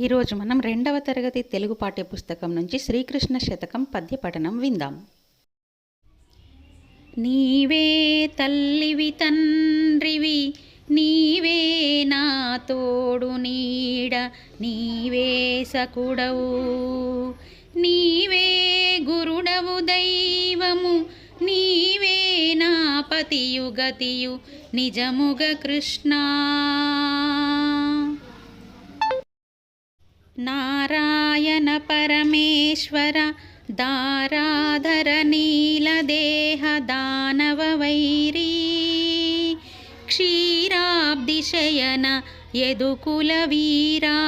ఈరోజు మనం రెండవ తరగతి తెలుగు పాఠ్యపుస్తకం నుంచి శ్రీకృష్ణ శతకం పద్యపఠనం విందాం. నీవే తల్లివి తండ్రివి నీవే నా తోడు నీడ నీవే సకుడవు. నీవే గురుడవు దైవము నీవే నా పతియు గతియు నిజముగ కృష్ణా. పరమేశ్వర దారాధర నీలదేహ దానవ వైరీ. క్షీరాబ్దిశయన యదుకుల వీరా.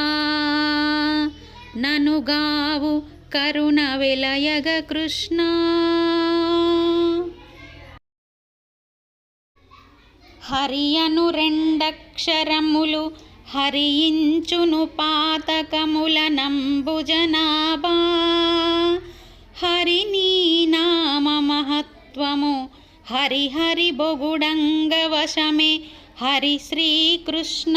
ననుగావు కరుణ విలయగ కృష్ణ. హరియను రెండక్షరములు హరించును పాతకముల నంబుజనాభా హరినీ నామ మహత్వము హరిహరి బొగుడంగవశమే బొగుడంగ వశమే హరి శ్రీకృష్ణ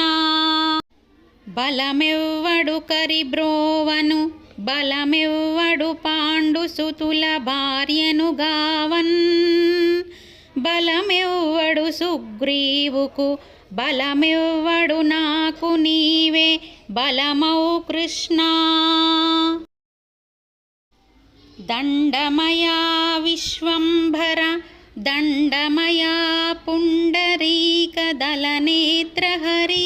బలమెవ్వడు కరిబ్రోవను బలమెవ్వడు పాండు సుతుల భార్యను గావన్. బలమెవ్వడు సుగ్రీవుకు? బలమెవ్వడు నాకు నీవే? బలమౌ కృష్ణ. దండమయా విశ్వంభర దండమయా పుండరీక దళనేత్రహరీ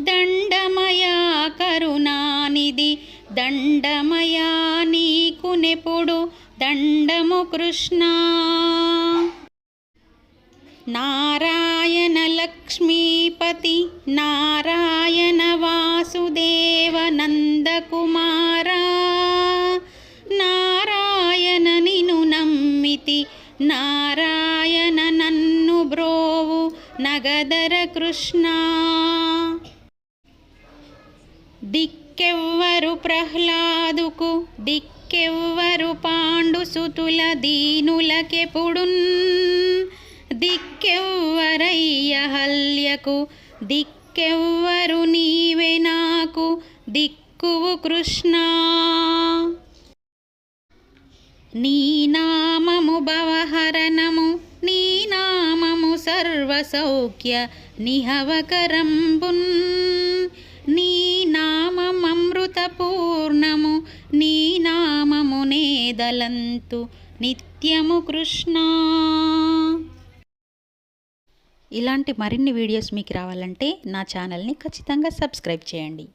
దండమయా కరుణానిధి దండమయా నీకునెప్పుడు దండము కృష్ణ. నారాయణ లక్ష్మీపతి నారాయణ వాసుదేవ నందకుమారా నారాయణ నిను నమ్మితి నారాయణ నన్ను బ్రోవు నగదర కృష్ణ. దిక్కెవ్వరు ప్రహ్లాదుకు దిక్కెవ్వరు పాండు సుతుల దీనులకెపుడున్. దిక్కెవ్వరయ్య హల్యకు దిక్కెవ్వరు నీవే నాకు దిక్కువు కృష్ణ. నీ నామము భవహరణము నీ నామము సర్వసౌఖ్య నిహవకరంబున్. నీ నామమృతపూర్ణము నీ నామము నేదలంతు నిత్యము కృష్ణ. ఇలాంటి మరిన్ని వీడియోస్ మీకు రావాలంటే నా ఛానల్ని ఖచ్చితంగా సబ్స్క్రైబ్ చేయండి.